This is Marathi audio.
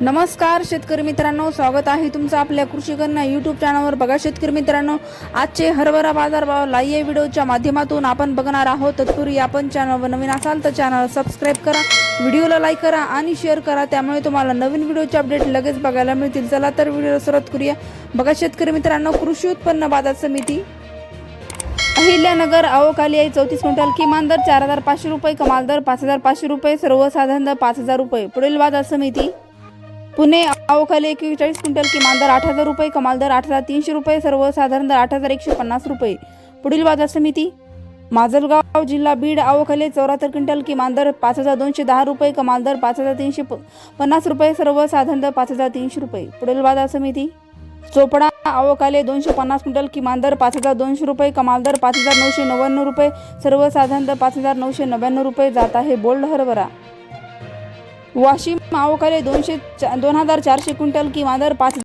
नमस्कार शेतकरी मित्रांनो. स्वागत आहे तुमचं आपल्या कृषी यूट्यूब चॅनलवर बघा शेतकरी मित्रांनो आजचे हरभरा बाजारभाव लाईव्ह व्हिडिओच्या माध्यमातून आपण बघणार आहोत. तत्पूर्वी आपण चॅनलवर नवीन असाल तर चॅनल सबस्क्राईब करा व्हिडिओला लाईक करा आणि शेअर करा. त्यामुळे तुम्हाला नवीन व्हिडिओचे अपडेट लगेच बघायला मिळतील. चला तर व्हिडिओला सुरुवात करूया. बघा शेतकरी मित्रांनो कृषी उत्पन्न बाजार समिती अहिल्यानगर अवकाली आहे चौतीस क्विंटल किमान दर चार हजार पाचशे रुपये कमाल दर पाच हजार पाचशे रुपये सर्वसाधारण दर पाच हजार रुपये. पुढील बाजार समिती पुणे अवकाली एकेचाळीस क्विंटल किमान दर आठ हजार रुपये कमाल दर आठ हजार तीनशे रुपये सर्वसाधारण दर आठ हजार एकशे पन्नास रुपये. पुढील बाजार समिती. माजलगाव जिल्हा बीड आवखाले चौऱ्याहत्तर क्विंटल किमान दर पाच हजार दोनशे दहा रुपये कमाल दर पाच हजार तीनशे पन्नास रुपये सर्वसाधारण दर पाच हजार तीनशे रुपये. पुढील बाजार समिती. चोपडा अवकाले दोनशे पन्नास क्विंटल किमान दर पाच हजार दोनशे रुपये कमाल दर पाच हजार नऊशे नव्याण्णव रुपये सर्वसाधारण दर पाच हजार नऊशे नव्याण्णव रुपये जात आहे बोल्ड हरभरा. वाशिम अवकाले दोनशे चा दोन हजार चारशे क्विंटल किंवा दर पाच